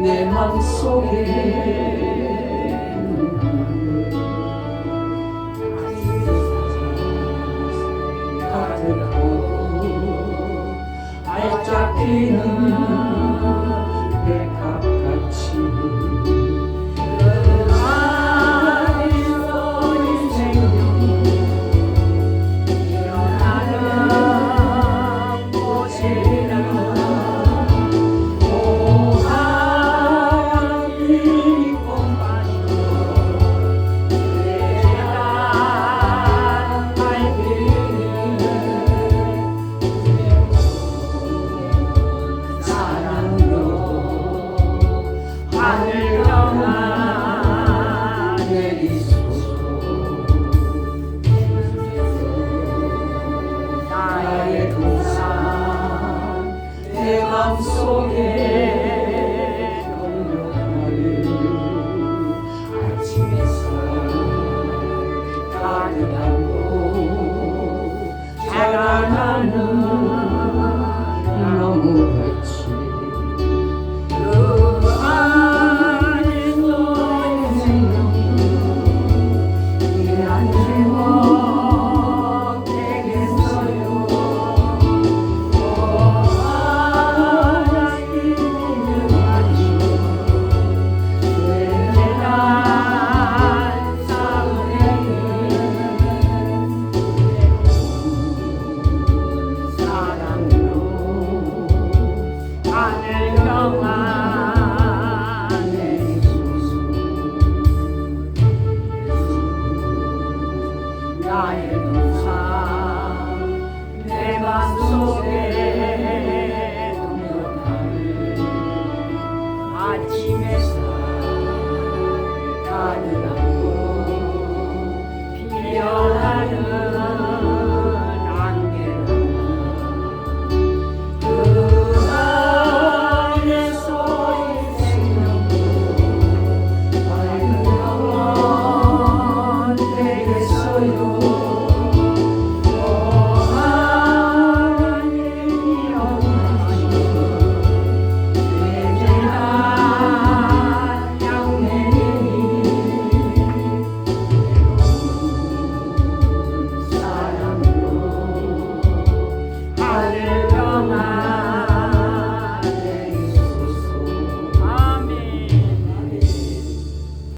내 맘속에. 같은 꽃 알짝 피는 나의 동상 내 맘속에